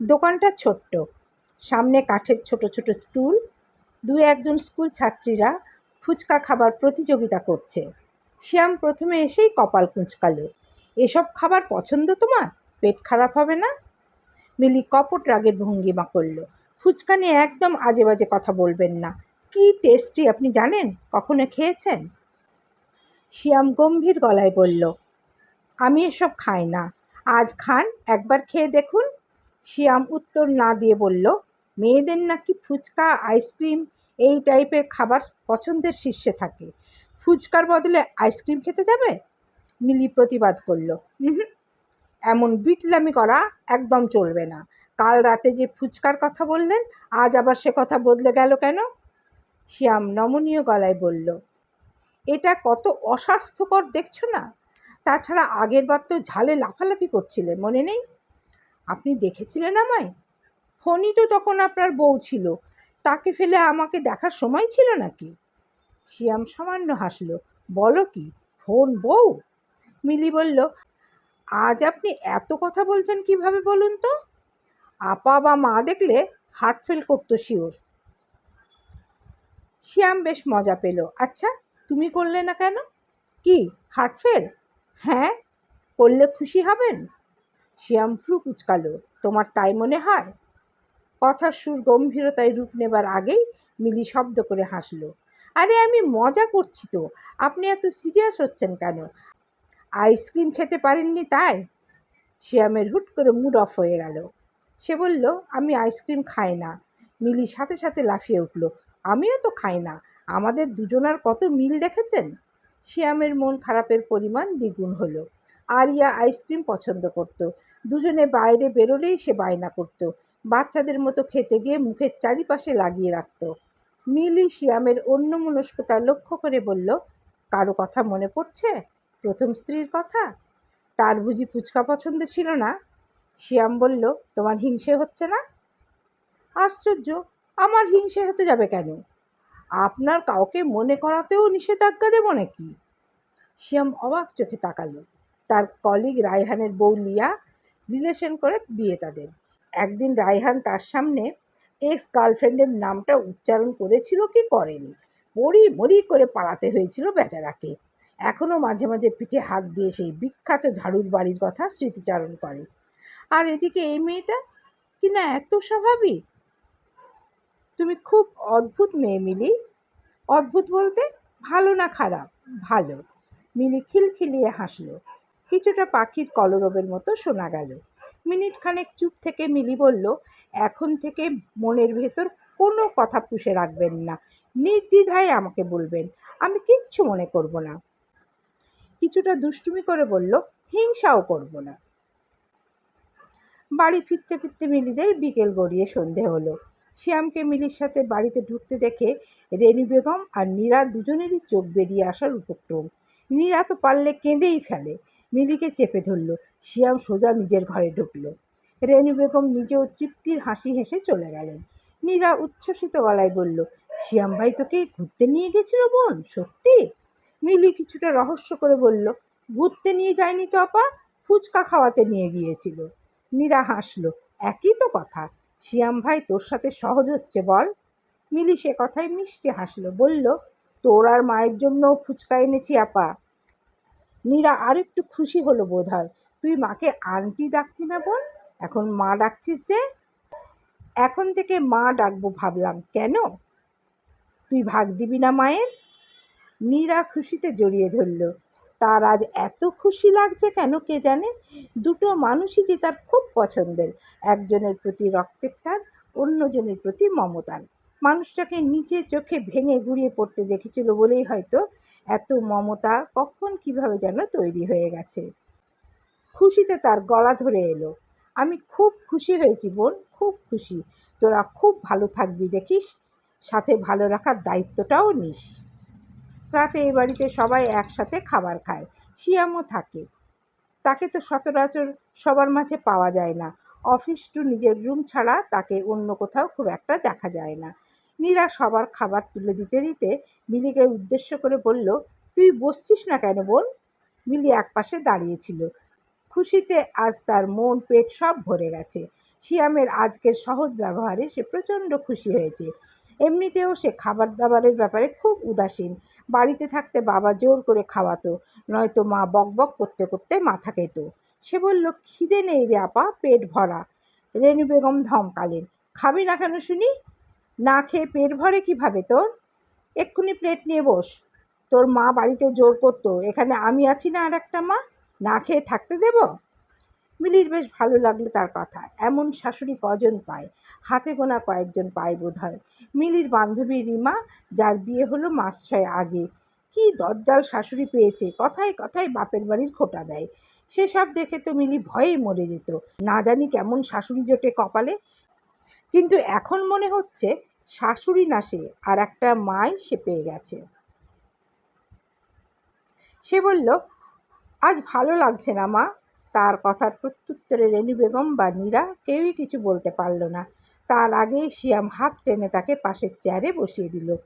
দোকানটা ছোট্ট। সামনে কাঠের ছোট ছোট টুল দু একজন স্কুল ছাত্রীরা ফুচকা খাবার প্রতিযোগিতা করছে। শ্যাম প্রথমে এসেই কপাল কুঁচকালো। এসব খাবার পছন্দ তোমার? পেট খারাপ হবে না? মিলি কপট রাগের ভঙ্গিমা করল। ফুচকা নিয়ে একদম আজে বাজে কথা বলবেন না। কি টেস্টি আপনি জানেন? কখনো খেয়েছেন? শিয়াম গম্ভীর গলায় বলল, আমি এসব খাই না। আজ খান, একবার খেয়ে দেখুন। শিয়াম উত্তর না দিয়ে বলল, মেয়েদের নাকি ফুচকা, আইসক্রিম এই টাইপের খাবার পছন্দের শীর্ষে থাকে। ফুচকার বদলে আইসক্রিম খেতে যাবে? মিলি প্রতিবাদ করল এমন বিটলামি করা একদম চলবে না। কাল রাতে যে ফুচকার কথা বললেন, আজ আবার সে কথা বদলে গেল কেন? শ্যাম নমনীয় গলায় বলল, এটা কত অস্বাস্থ্যকর, দেখছ না? তাছাড়া আগের বার তো ঝালে লাফালাফি করছিলে, মনে নেই? আপনি দেখেছিলেন আমায়? ফোনই তো তখন আপনার বউ ছিল। তাকে ফেলে আমাকে দেখার সময় ছিল নাকি? শিয়াম সামান্য হাসলো। বলো কি, ফোন বউ? মিলি বলল, আজ আপনি এত কথা বলছেন কীভাবে বলুন তো? আপা বা মা দেখলে হার্ট ফেল করতো শিওর শ্যাম বেশ মজা পেল। আচ্ছা তুমি করলে না কেন? কি হার্ট ফেল হ্যাঁ করলে খুশি হবেন? শ্যাম ভ্রু কুচকালো, তোমার তাই মনে হয়? কথার সুর গম্ভীরতায় রূপ নেবার আগেই মিলি শব্দ করে হাসলো, আরে আমি মজা করছি তো, আপনি এত সিরিয়াস হচ্ছেন কেন? আইসক্রিম খেতে পারেননি তাই? শ্যামের হুট করে মুড অফ হয়ে গেল। সে বলল, আমি আইসক্রিম খাই না। মিলি সাথে সাথে লাফিয়ে উঠল, আমিও তো খাই না, আমাদের দুজনার কত মিল দেখেছেন? শ্যামের মন খারাপের পরিমাণ দ্বিগুণ হলো। আরিয়া আইসক্রিম পছন্দ করত। দুজনে বাইরে বেরোলেই সে বায়না করত। বাচ্চাদের মতো খেতে গিয়ে মুখের চারিপাশে লাগিয়ে রাখত। মিলি শিয়ামের অন্য মনস্কতা লক্ষ্য করে বলল, কারও কথা মনে পড়ছে? প্রথম স্ত্রীর কথা? তার বুঝি ফুচকা পছন্দ ছিল না? শিয়াম বলল, তোমার হিংসে হচ্ছে না? আশ্চর্য! আমার হিংসে হতে যাবে কেন? আপনার কাউকে মনে করাতেও নিষেধাজ্ঞা দেবো নাকি? শিয়াম অবাক চোখে তাকালো। তার কলিগ রায়হানের বউ লিয়া রিলেশন করে বিয়ে তাদের। একদিন রায়হান তার সামনে এক্স গার্লফ্রেন্ডের নামটা উচ্চারণ করেছিল কি করেনি। পড়ি মরি করে পালাতে হয়েছিল বেচারাকে। এখনও মাঝে মাঝে পিঠে হাত দিয়ে সেই বিখ্যাত ঝাড়ুর বাড়ির কথা স্মৃতিচারণ করে। আর এদিকে এই মেয়েটা কি না এত স্বাভাবিক? তুমি খুব অদ্ভুত মেয়ে, মিলি। অদ্ভুত বলতে ভালো না খারাপ? ভালো। মিলি খিলখিলিয়ে হাসলো। কিছুটা পাখির কলরবের মতো শোনা গেল। মিনিট খানেক চুপ থেকে মিলি বলল, এখন থেকে মনের ভেতর কোনো কথা পুষে রাখবেন না। নির্দ্বিধায় আমাকে বলবেন, আমি কিচ্ছু মনে করব না। কিছুটা দুষ্টুমি করে বলল, হিংসাও করব না। বাড়ি ফিরতে ফিরতে মিলিদের বিকেল গড়িয়ে সন্ধে হলো। শ্যামকে মিলির সাথে বাড়িতে ঢুকতে দেখে রেণু বেগম আর নীরা দুজনেরই চোখ বেরিয়ে আসার উপক্রম। নীরা তো পারলে কেঁদেই ফেলে। মিলিকে চেপে ধরল। শিয়াম সোজা নিজের ঘরে ঢুকলো। রেণু বেগম নিজেও তৃপ্তির হাসি হেসে চলে গেলেন। নীরা উচ্ছ্বসিত গলায় বলল, শিয়াম ভাই, তোকে ঘুরতে নিয়ে গেছিল বোন, সত্যি? মিলি কিছুটা রহস্য করে বলল, ঘুরতে নিয়ে যায়নি তো আপা, ফুচকা খাওয়াতে নিয়ে গিয়েছিল। নীরা হাসলো, একই তো কথা। শিয়াম ভাই, তোর সাথে সহজ হচ্ছে বল? মিলি সে কথায় মিষ্টি হাসলো, বলল তোর আর মায়ের জন্য ফুচকা এনেছি, আপা। নীরা আর একটু খুশি হলো বোধ হয় তুই মাকে আন্টি ডাকতি না বোন? এখন মা ডাকছিস যে? এখন থেকে মা ডাকবো ভাবলাম। কেন? তুই ভাগ দিবি না মায়ের? নীরা খুশিতে জড়িয়ে ধরল। তার আজ এত খুশি লাগছে কেন কে জানে? দুটো মানুষই যে তার খুব পছন্দের। একজনের প্রতি রক্তের টান, অন্যজনের প্রতি মমতার। মানুষটাকে নিচে চোখে ভেঙে গুড়িয়ে পড়তে দেখেছিল বলেই হয়তো এত মমতা কখন কীভাবে যেন তৈরি হয়ে গেছে। খুশিতে তার গলা ধরে এলো। আমি খুব খুশি হয়েছি বোন, খুব খুশি। তোরা খুব ভালো থাকবি, দেখিস? সাথে ভালো রাখার দায়িত্বটাও নিস। রাতে এ বাড়িতে সবাই একসাথে খাবার খায়। শিয়ামও থাকে। তাকে তো সচরাচর সবার মাঝে পাওয়া যায় না। অফিস টু নিজের রুম ছাড়া তাকে অন্য কোথাও খুব একটা দেখা যায় না। নীরা সবার খাবার তুলে দিতে দিতে মিলিকে উদ্দেশ্য করে বলল, তুই বসছিস না কেন বোন? মিলি একপাশে দাঁড়িয়েছিল। খুশিতে আজ তার মন, পেট সব ভরে গেছে। শিয়ামের আজকের সহজ ব্যবহারে সে প্রচণ্ড খুশি হয়েছে। এমনিতেও সে খাবার দাবারের ব্যাপারে খুব উদাসীন। বাড়িতে থাকতে বাবা জোর করে খাওয়াতো, নয়তো মা বকবক করতে করতে মাথা খেত। সে বলল, খিদে নেই রে আপা, পেট ভরা। রেণু বেগম ধমকালেন, খাবি না কেন শুনি? না খেয়ে পেট ভরে কীভাবে তোর? এক্ষুনি প্লেট নিয়ে বস। তোর মা বাড়িতে জোর করতো, এখানে আমি আছি না আর একটা মা? না খেয়ে থাকতে দেব? মিলির বেশ ভালো লাগল তার কথা। এমন শাশুড়ি কজন পায়? হাতে গোনা কয়েকজন পায় বোধ হয় মিলির বান্ধবী রিমা, যার বিয়ে হলো মাস ছয় আগে। কি দজ্জাল শাশুড়ি পেয়েছে? কথায় কথায় বাপের বাড়ির খোটা দেয়। সেসব দেখে তো মিলি ভয়ে মরে যেত। না জানি কেমন শাশুড়ি জোটে কপালে। কিন্তু এখন মনে হচ্ছে শাশুড়ি না সে, আর একটা মাই সে পেয়ে গেছে। সে বলল, আজ ভালো লাগছে না মা। তার কথার প্রত্যুত্তরে রেণু বেগম বা নীরা কেউই কিছু বলতে পারল না। তার আগে শিয়াম হাত টেনে তাকে পাশের চেয়ারে বসিয়ে দিল।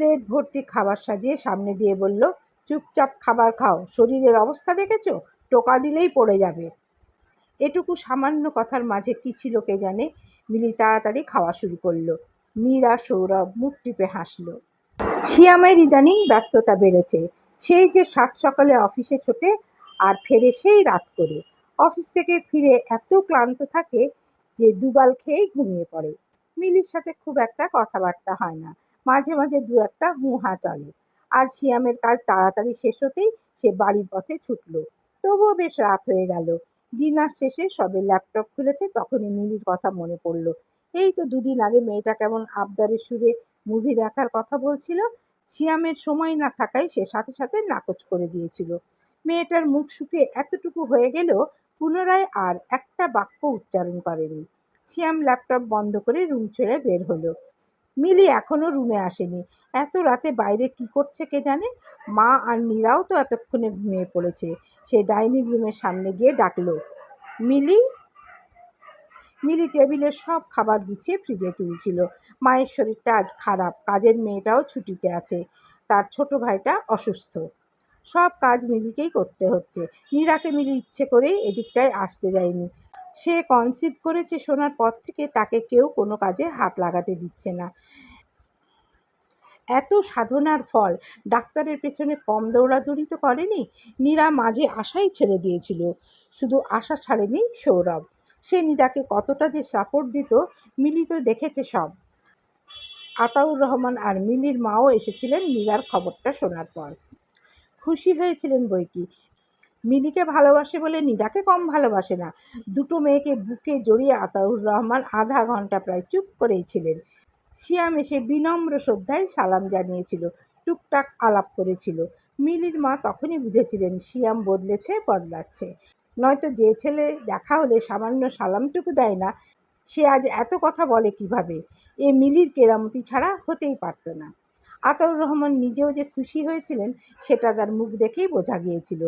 প্লেট ভর্তি খাবার সাজিয়ে সামনে দিয়ে বলল, চুপচাপ খাবার খাও, শরীরের অবস্থা দেখেছ? টোকা দিলেই পড়ে যাবে। এটুকু সামান্য কথার মাঝে কী ছিল কে জানে? মিলি তাড়াতাড়ি খাওয়া শুরু করল। মীরা, সৌরভ মুখ টিপে হাসল। শিয়ামের ইদানিং ব্যস্ততা বেড়েছে। সেই যে সাত সকালে অফিসে ছোটে, আর ফেরে সেই রাত করে। অফিস থেকে ফিরে এত ক্লান্ত থাকে যে দুগাল খেয়েই ঘুমিয়ে পড়ে। মিলির সাথে খুব একটা কথাবার্তা হয় না। মাঝে মাঝে দু একটা হু হা চলে। আজ শিয়ামের কাজ তাড়াতাড়ি শেষ হতেই সে বাড়ির পথে ছুটল। তবুও বেশ রাত হয়ে গেল। ডিনার শেষে সবে ল্যাপটপ খুলেছে তখনই মিলির কথা মনে পড়ল। এই তো দুদিন আগে মেয়েটা কেমন আবদারের সুরে মুভি দেখার কথা বলছিল, শিয়ামের সময় না থাকায় সে সাথে সাথে নাকচ করে দিয়েছিল। মেয়েটার মুখ শুকিয়ে এতটুকু হয়ে গেলেও পুনরায় আর একটা বাক্য উচ্চারণ করেনি। শিয়াম ল্যাপটপ বন্ধ করে রুম ছেড়ে বের হলো। মিলি এখনও রুমে আসেনি। এত রাতে বাইরে কি করছে কে জানে? মা আর নীরাও তো এতক্ষণে ঘুমিয়ে পড়েছে। সে ডাইনিং রুমের সামনে গিয়ে ডাকলো, মিলি? মিলি টেবিলের সব খাবার গুছিয়ে ফ্রিজে তুলছিল। মায়ের শরীরটা আজ খারাপ, কাজের মেয়েটাও ছুটিতে আছে, তার ছোট ভাইটা অসুস্থ। সব কাজ মিলিকেই করতে হচ্ছে। নীরাকে মিলি ইচ্ছে করেই এদিকটায় আসতে দেয়নি। সে কনসিভ করেছে শোনার পর থেকে তাকে কেউ কোনো কাজে হাত লাগাতে দিচ্ছে না। এত সাধনার ফল, ডাক্তারের পেছনে কম দৌড়াদৌড়ি তো করেনি, নীরা মাঝে আশাই ছেড়ে দিয়েছিল। শুধু আশা ছাড়েনি সৌরভ। সে নীরাকে কতটা যে সাপোর্ট দিত, মিলি তো দেখেছে সব। আতাউর রহমান আর মিলির মাও এসেছিলেন নীরার খবরটা শোনার পর। খুশি হয়েছিলেন বইকি মিলিকে ভালোবাসে বলে নীরাকে কম ভালোবাসে না। দুটো মেয়েকে বুকে জড়িয়ে আতাউর রহমান আধা ঘণ্টা প্রায় চুপ করেই ছিলেন। শিয়াম এসে বিনম্র শ্রদ্ধায় সালাম জানিয়েছিল, টুকটাক আলাপ করেছিল। মিলির মা তখনই বুঝেছিলেন শিয়াম বদলেছে, বদলাচ্ছে। নয়তো যে ছেলে দেখা হলে সামান্য সালামটুকু দেয় না, সে আজ এত কথা বলে কীভাবে? এ মিলির কেরামতি ছাড়া হতেই পারত না। আতাউর রহমান নিজেও যে খুশি হয়েছিলেন, সেটা তার মুখ দেখেই বোঝা গিয়েছিল।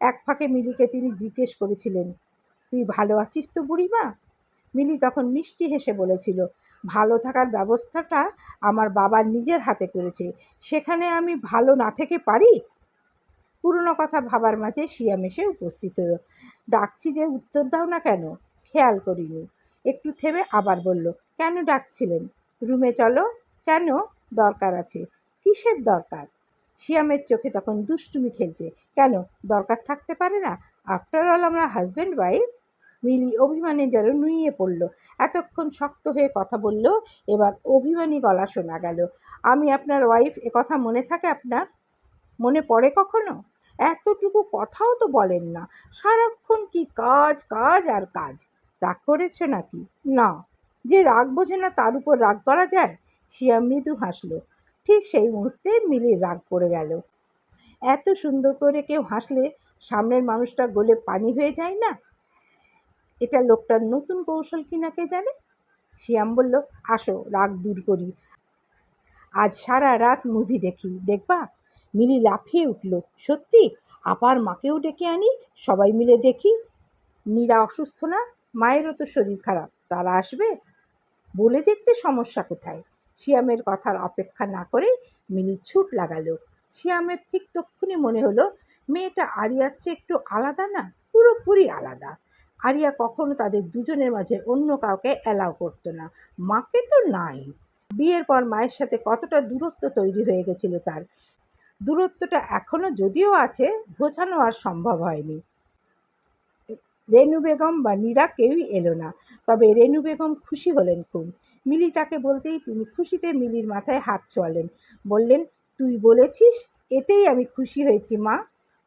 এক ফাঁকে মিলিকে তিনি জিজ্ঞেস করেছিলেন, তুই ভালো আছিস তো বুড়িমা? মিলি তখন মিষ্টি হেসে বলেছিল, ভালো থাকার ব্যবস্থাটা আমার বাবার নিজের হাতে করেছে, সেখানে আমি ভালো না থেকে পারি? পুরনো কথা ভাবার মাঝে শিয়াম এসে উপস্থিত হলো, ডাকছি যে উত্তর দাও না কেন? খেয়াল করিনি। একটু থেমে আবার বলল, কেন ডাকছিলেন? রুমে চলো, কেন? দরকার আছে। কিসের দরকার? শিয়ামের চোখে তখন দুষ্টুমি খেলছে। কেন? দরকার থাকতে পারে না। আফটার অল আমরা হাজব্যান্ড ওয়াইফ মিলি অভিমানী যেন নুইয়ে পড়ল। এতক্ষণ শক্ত হয়ে কথা বলল, এবার অভিমানী গলা শোনা গেল। আমি আপনার ওয়াইফ এ কথা মনে থাকে আপনার? মনে পড়ে কখনো? এতটুকু কথাও তো বলেন না। সারাক্ষণ কি কাজ কাজ আর কাজ? রাগ করেছে নাকি? না। যে রাগ বোঝে না, তার উপর রাগ করা যায়? শিয়া মৃদু হাসলো। ঠিক সেই মুহূর্তে মিলির রাগ পড়ে গেল। এত সুন্দর করে কেউ হাসলে সামনের মানুষটা গলে পানি হয়ে যায় না? এটা লোকটার নতুন কৌশল কি না কে জানে? শিয়াম বলল, আসো, রাগ দূর করি। আজ সারা রাত মুভি দেখি। দেখবা? মিলি লাফিয়ে উঠল। সত্যি? আপার মাকেও ডেকে আনি? সবাই মিলে দেখি? নীরা অসুস্থ না? মায়েরও তো শরীর খারাপ। তারা আসবে? বলে দেখতে সমস্যা কোথায়? শিয়ামের কথার অপেক্ষা না করে মিলি ছুট লাগালো। শিয়ামের ঠিক তক্ষুনি মনে হলো, মেয়েটা আরিয়ার চেয়ে একটু আলাদা না? পুরোপুরি আলাদা। আরিয়া কখনো তাদের দুজনের মাঝে অন্য কাউকে অ্যালাউ করতো না। মাকে তো নাই। বিয়ের পর মায়ের সাথে কতটা দূরত্ব তৈরি হয়ে গেছিল তার। দূরত্বটা এখনও যদিও আছে, বোঝানো আর সম্ভব হয়নি। রেনু বেগম বা নীরা কেউই এলো না। তবে রেনু বেগম খুশি হলেন খুব। মিলি তাকে বলতেই তিনি খুশিতে মিলির মাথায় হাত ছোয়ালেন বললেন, তুই বলেছিস? এতেই আমি খুশি হয়েছি, মা।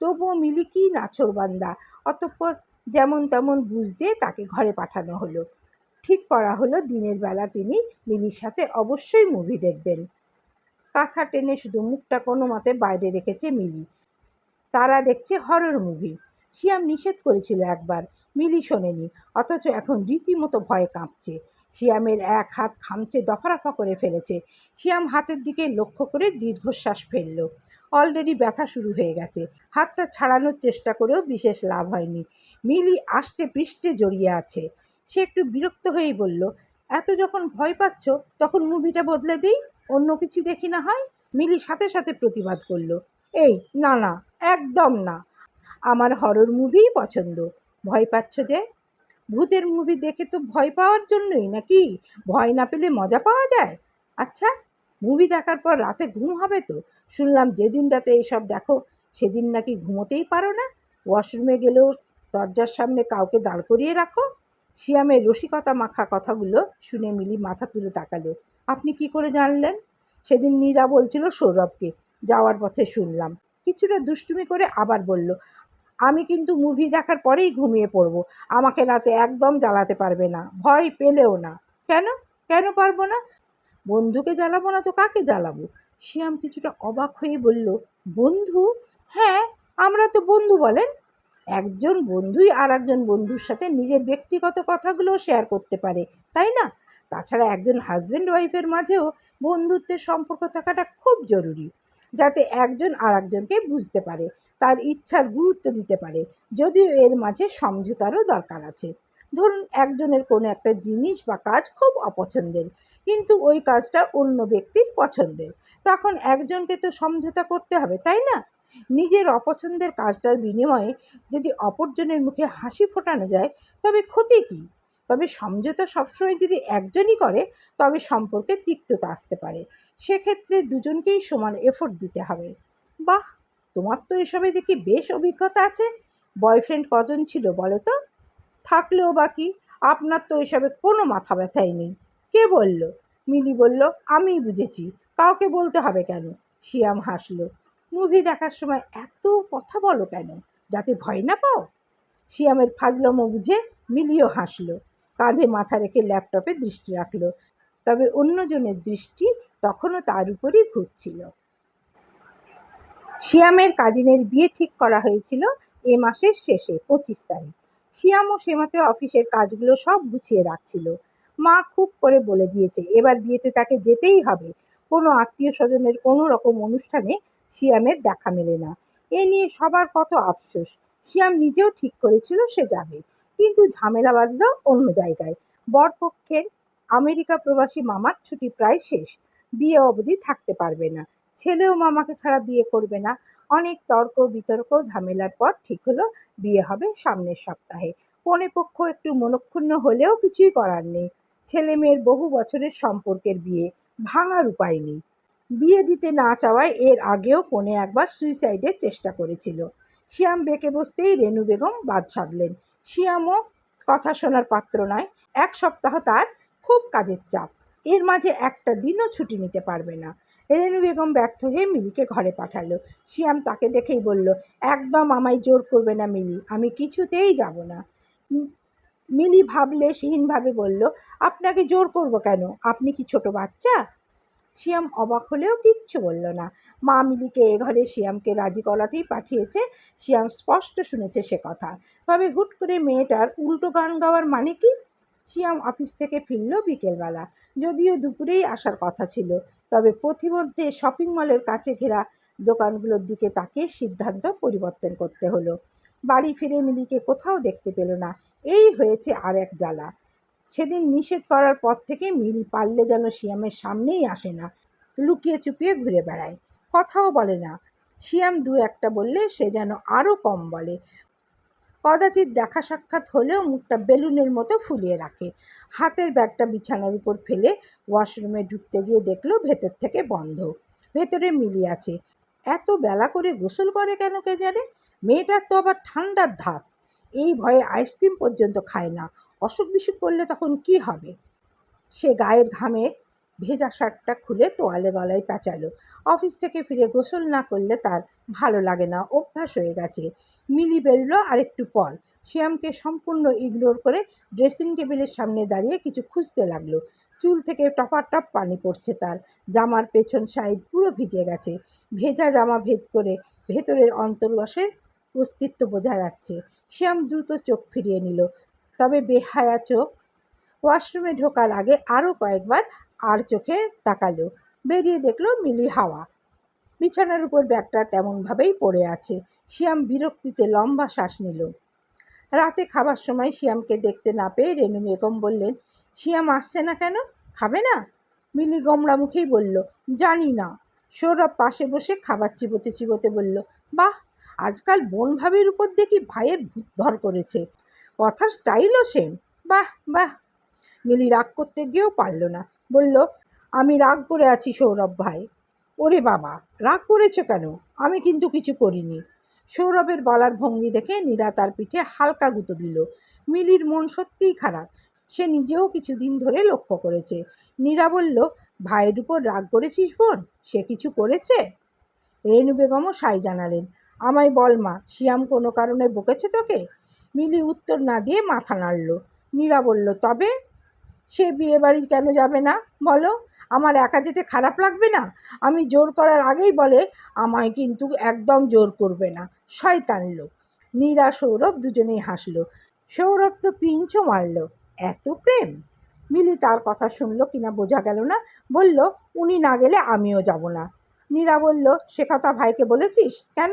তবুও মিলি কি নাছরবান্দা অতঃপর যেমন তেমন বুঝ দিয়ে তাকে ঘরে পাঠানো হলো। ঠিক করা হলো, দিনের বেলা তিনি মিলির সাথে অবশ্যই মুভি দেখবেন। কাঁথা টেনে শুধু মুখটা কোনো মতে বাইরে রেখেছে মিলি। তারা দেখছে হরর মুভি শিয়াম নিষেধ করেছিল একবার, মিলি শোনেনি, অথচ এখন রীতিমতো ভয়ে কাঁপছে। শিয়ামের এক হাত খামচে দফারফা করে ফেলেছে। শিয়াম হাতের দিকে লক্ষ্য করে দীর্ঘশ্বাস ফেলল। অলরেডি ব্যথা শুরু হয়ে গেছে। হাতটা ছাড়ানোর চেষ্টা করেও বিশেষ লাভ হয়নি। মিলি আষ্টে পৃষ্ঠে জড়িয়ে আছে। সে একটু বিরক্ত হয়েই বলল, এত যখন ভয় পাচ্ছ, তখন মুভিটা বদলে দিই? অন্য কিছু দেখি না হয়? মিলি সাথে সাথে প্রতিবাদ করল, এই, না না, একদম না। আমার হরর মুভিই পছন্দ। ভয় পাচ্ছ যে? ভূতের মুভি দেখে তো ভয় পাওয়ার জন্যই নাকি? ভয় না পেলে মজা পাওয়া যায়? আচ্ছা মুভি দেখার পর রাতে ঘুম হবে তো? শুনলাম যেদিন রাতে এসব দেখো, সেদিন নাকি ঘুমোতেই পারো না। ওয়াশরুমে গেলেও দরজার সামনে কাউকে দাঁড় করিয়ে রাখো। শিয়ামের রসিকতা মাখা কথাগুলো শুনে মিলি মাথা তুলে তাকালো। আপনি কি করে জানলেন? সেদিন নীরা বলছিল সৌরভকে। যাওয়ার পথে শুনলাম। কিছুটা দুষ্টুমি করে আবার বলল আমি কিন্তু মুভি দেখার পরেই ঘুমিয়ে পড়ব। আমাকে রাতে একদম জ্বালাতে পারবে না। ভয় পেলেও না। কেন? কেন পারব না? বন্ধুকে জ্বালাবো না তো কাকে জ্বালাবো? শিয়াম কিছুটা অবাক হয়ে বলল, বন্ধু? হ্যাঁ আমরা তো বন্ধু বলেন। একজন বন্ধুই আর একজন বন্ধুর সাথে নিজের ব্যক্তিগত কথাগুলোও শেয়ার করতে পারে, তাই না? তাছাড়া একজন হাজব্যান্ড ওয়াইফের মাঝেও বন্ধুত্বের সম্পর্ক থাকাটা খুব জরুরি। যাতে একজন আর একজনকে বুঝতে পারে, তার ইচ্ছার গুরুত্ব দিতে পারে, যদিও এর মাঝে সমঝোতারও দরকার আছে। ধরুন, একজনের কোনো একটা জিনিস বা কাজ খুব অপছন্দের, কিন্তু ওই কাজটা অন্য ব্যক্তির পছন্দের। তখন একজনকে তো সমঝোতা করতে হবে, তাই না? নিজের অপছন্দের কাজটার বিনিময়ে যদি অপরজনের মুখে হাসি ফোটানো যায়, তবে ক্ষতি কী? তবে সমঝোতা সবসময় যদি একজনই করে, তবে সম্পর্কে তিক্ততা আসতে পারে। সেক্ষেত্রে দুজনকেই সমান এফোর্ট দিতে হবে। বাহ! তোমার তো এসবে দেখি বেশ অভিজ্ঞতা আছে। বয়ফ্রেন্ড কজন ছিল বলো তো? থাকলেও বাকি আপনার তো এসবে কোনো মাথা ব্যথাই নেই। কে বলল? মিলি বলল, আমিই বুঝেছি। কাউকে বলতে হবে কেন? শিয়াম হাসলো মুভি দেখার সময় এত কথা বলো কেন? যাতে ভয় না পাও? শিয়ামের ফাজলমো বুঝে মিলিও হাসলো কাঁধে মাথা রেখে ল্যাপটপে দৃষ্টি রাখল। তবে অন্যজনের দৃষ্টি তখনও তার উপরই ঘুরছিল। শিয়ামের কাজিনের বিয়ে ঠিক করা হয়েছিল এ মাসের শেষে, পঁচিশ তারিখ। শিয়ামও সে মতে অফিসের কাজগুলো সব গুছিয়ে রাখছিল। মা খুব করে বলে দিয়েছে, এবার বিয়েতে তাকে যেতেই হবে। কোনো আত্মীয় স্বজনের কোনো রকম অনুষ্ঠানে শিয়ামের দেখা মেলে না। এ নিয়ে সবার কত আফসোস। শিয়াম নিজেও ঠিক করেছিল সে যাবে। কিন্তু ঝামেলা বাঁধল অন্য জায়গায়। বরপক্ষের আমেরিকা প্রবাসী মামার ছুটি প্রায় শেষ। বিয়ে অবধি থাকতে পারবে না। ছেলেও মামাকে ছাড়া বিয়ে করবে না। অনেক তর্ক, বিতর্ক, ঝামেলার পর ঠিক হলো, বিয়ে হবে সামনের সপ্তাহে। কনে পক্ষ একটু মনক্ষুণ্ণ হলেও কিছুই করার নেই। ছেলে মেয়ের বহু বছরের সম্পর্কের বিয়ে, ভাঙার উপায় নেই। বিয়ে দিতে না চাওয়ায় এর আগেও কনে একবার সুইসাইডের চেষ্টা করেছিল। শিয়াম বেঁকে বসতেই রেনু বেগম বাদ সাধলেন। শিয়ামও কথা শোনার পাত্র নয়, এক সপ্তাহ তার খুব কাজের চাপ। এর মাঝে একটা দিনও ছুটি নিতে পারবে না। রেনু বেগম ব্যর্থ হয়ে মিলিকে ঘরে পাঠালো। শিয়াম তাকে দেখেই বলল, একদম আমায় জোর করবে না মিলি, আমি কিছুতেই যাব না। মিলি ভাবলে সিহীনভাবে বলল, আপনাকে জোর করব কেন? আপনি কি ছোট বাচ্চা? শিয়াম অবাক হলেও কিচ্ছু বলল না। মা মিলিকে এ ঘরে শিয়ামকে রাজি করাতেই পাঠিয়েছে। শিয়াম স্পষ্ট শুনেছে সে কথা। তবে হুট করে মেয়েটার উল্টো গান গাওয়ার মানে কি? শিয়াম অফিস থেকে ফিরল বিকেলবেলা। যদিও দুপুরেই আসার কথা ছিল। তবে পথিমধ্যে শপিং মলের কাছে ঘেরা দোকানগুলোর দিকে তাকে সিদ্ধান্ত পরিবর্তন করতে হলো। বাড়ি ফিরে মিলিকে কোথাও দেখতে পেল না। এই হয়েছে আর এক জ্বালা। সেদিন নিষেধ করার পর থেকে মিলি পারলে যেন শিয়ামের সামনেই আসে না, লুকিয়ে চুপিয়ে ঘুরে বেড়ায়। কথাও বলে না। শিয়াম দু একটা বললে সে যেন আরও কম বলে। কদাচিৎ দেখা সাক্ষাৎ হলেও মুখটা বেলুনের মতো ফুলিয়ে রাখে। হাতের ব্যাগটা বিছানার উপর ফেলে ওয়াশরুমে ঢুকতে গিয়ে দেখল ভেতর থেকে বন্ধ। ভেতরে মিলি আছে। এত বেলা করে গোসল করে কেন কে জানে? মেয়েটার তো আবার ঠান্ডার ধাত। এই ভয়ে আইসক্রিম পর্যন্ত খায় না। অসুখ বিসুখ করলে তখন কি হবে? সে গায়ের ঘামে ভেজা শার্টটা খুলে তোয়ালে গলায় প্যাঁচালো অফিস থেকে ফিরে গোসল না করলে তার ভালো লাগে না, অভ্যাস হয়ে গেছে। মিলি বেরোলো আরেকটু পর। শ্যামকে সম্পূর্ণ ইগনোর করে ড্রেসিং টেবিলের সামনে দাঁড়িয়ে কিছু খুঁজতে লাগল। চুল থেকে টপার টপ পানি পড়ছে তার। জামার পেছন সাইড পুরো ভিজে গেছে। ভেজা জামা ভেদ করে ভেতরের অন্তর্বাসের অস্তিত্ব বোঝা যাচ্ছে। শ্যাম দ্রুত চোখ ফিরিয়ে নিল। তবে বেহায়া চোখ? ওয়াশরুমে ঢোকার আগে আরও কয়েকবার আর চোখে তাকালো। বেরিয়ে দেখল মিলি হাওয়া। বিছানার উপর ব্যাগটা তেমনভাবেই পড়ে আছে। শিয়াম বিরক্তিতে লম্বা শ্বাস নিল। রাতে খাবার সময় শিয়ামকে দেখতে না পেয়ে রেনু বেগম বললেন, শিয়াম আসছে না কেন? খাবে না? মিলি গমড়া মুখেই বলল, জানি না। সৌরভ পাশে বসে খাবার চিবোতে চিবোতে বলল, বাহ আজকাল বোন ভাবির উপর দেখি ভাইয়ের ভূত ভর করেছে। কথার স্টাইলও সেম বাহ বাহ। মিলি রাগ করতে গিয়েও পারল না। বলল, আমি রাগ করে আছি সৌরভ ভাই। ওরে বাবা, রাগ করেছ কেন? আমি কিন্তু কিছু করিনি। সৌরভের বলার ভঙ্গি দেখে নীরা তার পিঠে হালকা গুঁতো দিল। মিলির মন সত্যিই খারাপ। সে নিজেও কিছুদিন ধরে লক্ষ্য করেছে। নীরা বলল, ভাইয়ের উপর রাগ করেছিস বোন? সে কিছু করেছে? রেণু বেগমও সাই জানালেন আমায় বল মা, শিয়াম কোনো কারণে বকেছে তোকে? মিলি উত্তর না দিয়ে মাথা নাড়ল। নীরা বলল, তবে? সে বিয়ে বাড়ি কেন যাবে না? বলো, আমার একা যেতে খারাপ লাগবে না? আমি জোর করার আগেই বলে, আমায় কিন্তু একদম জোর করবে না। শয়তান লোক। নীরা, সৌরভ দুজনেই হাসলো। সৌরভ তো পিঞ্চও মারল। এত প্রেম? মিলি তার কথা শুনলো কিনা বোঝা গেল না। বলল, উনি না গেলে আমিও যাব না। নীরা বলল সে কথা ভাইকে বলেছিস? কেন?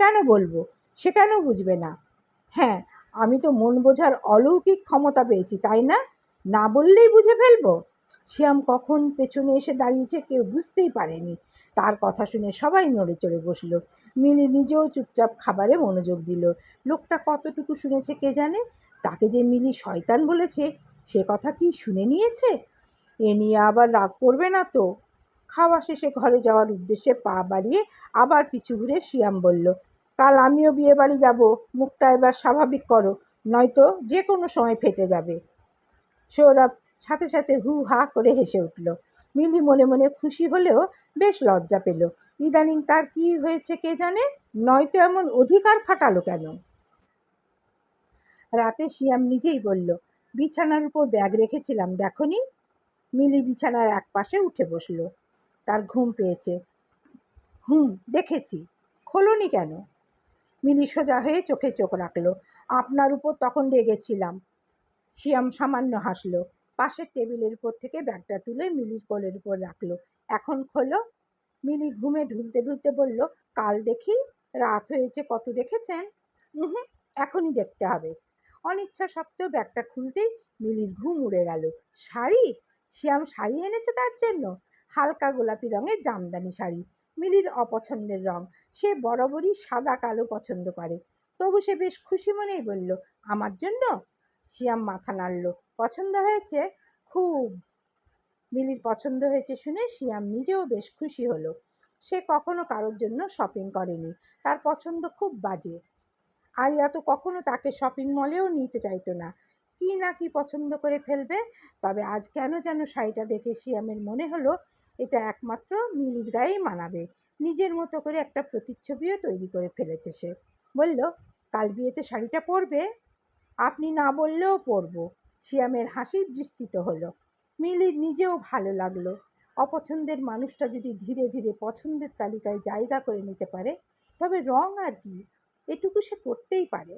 কেন বলব? সে কেন বুঝবে না? হ্যাঁ আমি তো মন বোঝার অলৌকিক ক্ষমতা পেয়েছি, তাই না? না বললেই বুঝে ফেলব? শ্যাম কখন পেছনে এসে দাঁড়িয়েছে কেউ বুঝতেই পারেনি। তার কথা শুনে সবাই নড়ে চড়ে বসল। মিলি নিজেও চুপচাপ খাবারে মনোযোগ দিল। লোকটা কতটুকু শুনেছে কে জানে? তাকে যে মিলি শয়তান বলেছে, সে কথা কি শুনে নিয়েছে? এ নিয়ে আবার রাগ করবে না তো? খাওয়া শেষে ঘরে যাওয়ার উদ্দেশ্যে পা বাড়িয়ে আবার পিছু ঘুরে শিয়াম বলল কাল আমিও বিয়ে বাড়ি যাব, মুখটা এবার স্বাভাবিক করো, নয়তো যে কোনো সময় ফেটে যাবে। সৌরভ সাথে সাথে হু হা করে হেসে উঠল। মিলি মনে মনে খুশি হলেও বেশ লজ্জা পেল। ইদানিং তার কি হয়েছে কে জানে? নয়তো এমন অধিকার খাটালো কেন? রাতে শিয়াম নিজেই বলল, বিছানার উপর ব্যাগ রেখেছিলাম, দেখনি? মিলি বিছানার এক পাশে উঠে বসল। তার ঘুম পেয়েছে। হুম, দেখেছি। খোলনি কেন? মিলি সোজা হয়ে চোখে চোখ রাখল। আপনার উপর তখন রেগেছিলাম। শিয়াম সামান্য হাসলো। পাশের টেবিলের উপর থেকে ব্যাগটা তুলে মিলির কোলের উপর রাখল। এখন খোলো। মিলি ঘুমে ঢুলতে ঢুলতে বলল, কাল দেখি? রাত হয়েছে কত দেখেছেন? হুম এখনই দেখতে হবে। অনিচ্ছা সত্ত্বেও ব্যাগটা খুলতেই মিলির ঘুম উড়ে গেল। শাড়ি? শ্যাম শাড়ি এনেছে তার জন্য। হালকা গোলাপি রঙের জামদানি শাড়ি। মিলির অপছন্দের রং। সে বরাবরই সাদা, কালো পছন্দ করে। তবু সে বেশ খুশি মনেই বলল, আমার জন্য? শিয়াম মাথা নাড়ল, পছন্দ হয়েছে? খুব। মিলির পছন্দ হয়েছে শুনে শিয়াম নিজেও বেশ খুশি হলো। সে কখনো কারোর জন্য শপিং করেনি, তার পছন্দ খুব বাজে। আরিয়া তো কখনো তাকে শপিং মলেও নিতে চাইতো না। কি না কি পছন্দ করে ফেলবে? তবে আজ কেন যেন শাড়িটা দেখে শিয়ামের মনে হলো এটা একমাত্র মিলির গায়েই মানাবে। নিজের মতো করে একটা প্রতিচ্ছবিও তৈরি করে ফেলেছে সে। বলল, কাল বিয়েতে শাড়িটা পরবে? আপনি না বললেও পরব। শিয়ামের হাসি বিস্তৃত হলো। মিলির নিজেও ভালো লাগল। অপছন্দের মানুষটা যদি ধীরে ধীরে পছন্দের তালিকায় জায়গা করে নিতে পারে, তবে রং আর কি, এটুকু সে করতেই পারে।